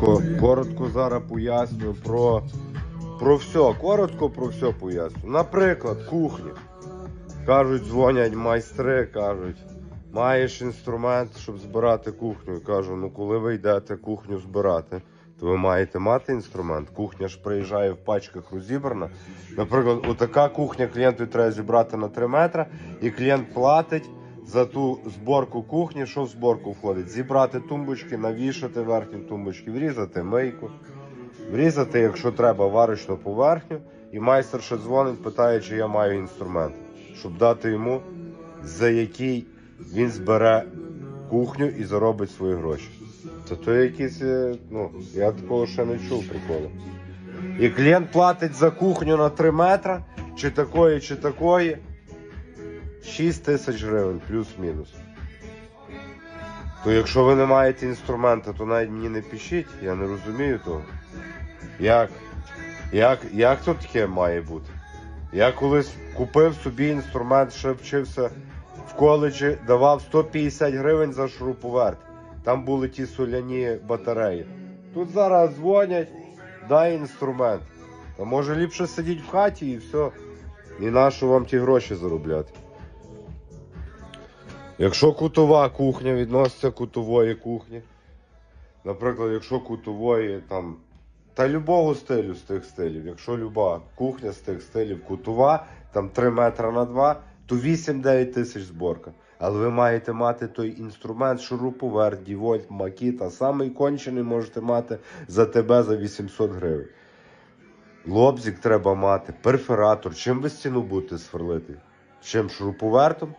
коротко, коротко зараз поясню про, про все. Коротко про все поясню. Наприклад, кухня. Кажуть, дзвонять майстри, кажуть, маєш інструмент, щоб збирати кухню. Кажу, ну коли ви йдете кухню збирати, то ви маєте мати інструмент. Кухня ж приїжджає в пачках розібрана. Наприклад, отака кухня клієнту треба зібрати на 3 метри, і клієнт платить за ту зборку кухні, що в зборку входить. Зібрати тумбочки, навішати верхні тумбочки, врізати мийку, врізати, якщо треба, варочну поверхню. І майстер ще дзвонить, питає, чи я маю інструмент, щоб дати йому, за який він збере кухню і заробить свої гроші. Це то якісь, е, ну, я такого ще не чув приколу. І клієнт платить за кухню на 3 метри, чи такої, чи такої. 6 тисяч гривень, плюс-мінус. То якщо ви не маєте інструмента, то навіть мені не пишіть, я не розумію того. Як? Як, як то таке має бути? Я колись купив собі інструмент, ще вчився в коледжі, давав 150 гривень за шуруповерт. Там були ті соляні батареї. Тут зараз дзвонять, дай інструмент. А може ліпше сидіть в хаті і все. І нащо вам ті гроші заробляти? Якщо кутова кухня відноситься кутової кухні, наприклад, якщо кутової там. Та любого стилю з тих стилів, якщо люба кухня з тих стилів кутова, там 3 метри на 2, то 8-9 тисяч зборка. Але ви маєте мати той інструмент, шуруповерт, дівольт, макіта. Самий кончений можете мати за тебе за 800 гривень. Лобзик треба мати, перфоратор. Чим ви стіну будете сверлити? Чим шуруповертом?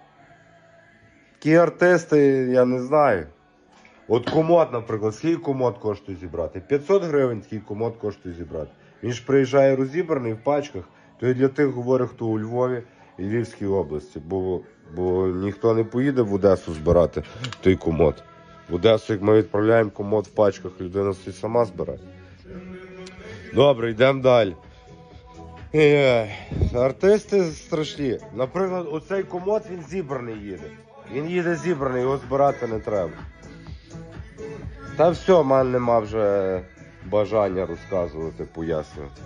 Такі артисти, я не знаю. От комод, наприклад, скільки комод коштує зібрати? 500 гривень такий комод коштує зібрати. Він ж приїжджає розібраний в пачках, то і для тих говорю, хто у Львові і Львівській області, бо, бо ніхто не поїде в Одесу збирати той комод. В Одесу, як ми відправляємо комод в пачках, людина собі сама збирає. Добре, йдемо далі. Артисти страшні. Наприклад, оцей комод він зібраний їде. Він їде зібраний, його збирати не треба. Та все, в мене нема вже бажання розказувати, пояснювати.